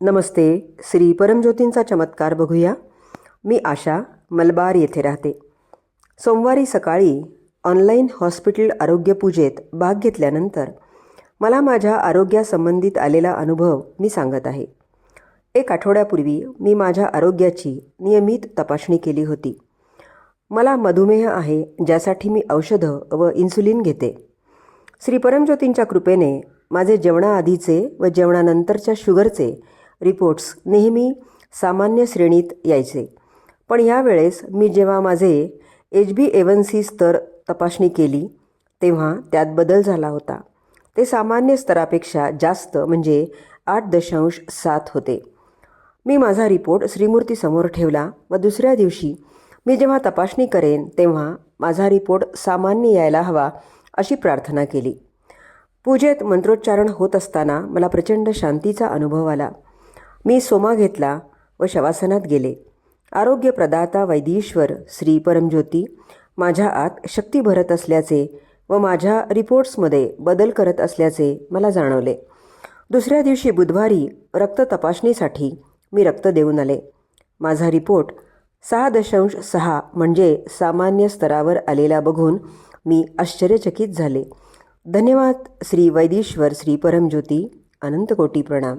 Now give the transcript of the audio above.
नमस्ते श्री परमज्योतींचा चमत्कार बघूया. मी आशा मलबार येथे राहते. सोमवारी सकाळी ऑनलाईन हॉस्पिटल आरोग्य पूजेत भाग घेतल्यानंतर मला माझ्या आरोग्यासंबंधित आलेला अनुभव मी सांगत आहे. एक आठवड्यापूर्वी मी माझ्या आरोग्याची नियमित तपासणी केली होती. मला मधुमेह आहे ज्यासाठी मी औषधं व इन्सुलिन घेते. श्री परमज्योतींच्या कृपेने माझे जेवणाआधीचे व जेवणानंतरच्या शुगरचे रिपोर्ट्स नेहमी सामान्य श्रेणीत यायचे. पण यावेळेस मी जेव्हा माझे एच बी एवन सी स्तर तपासणी केली तेव्हा त्यात बदल झाला होता. ते सामान्य स्तरापेक्षा जास्त म्हणजे आठ दशांश सात होते. मी माझा रिपोर्ट श्रीमूर्तीसमोर ठेवला व दुसऱ्या दिवशी मी जेव्हा तपासणी करेन तेव्हा माझा रिपोर्ट सामान्य यायला हवा अशी प्रार्थना केली. पूजेत मंत्रोच्चारण होत असताना मला प्रचंड शांतीचा अनुभव आला. मी सोमा घेतला व शवासनात गेले. आरोग्य प्रदाता वैदीश्वर श्री परमज्योती माझ्या आत शक्ती भरत असल्याचे व माझ्या रिपोर्ट्समध्ये बदल करत असल्याचे मला जाणवले. दुसऱ्या दिवशी बुधवारी रक्त तपासणीसाठी मी रक्त देऊन आले. माझा रिपोर्ट सहा दशांश सहा म्हणजे सामान्य स्तरावर आलेला बघून मी आश्चर्यचकित झाले. धन्यवाद श्री वैदीश्वर श्री परमज्योती. अनंतकोटी प्रणाम.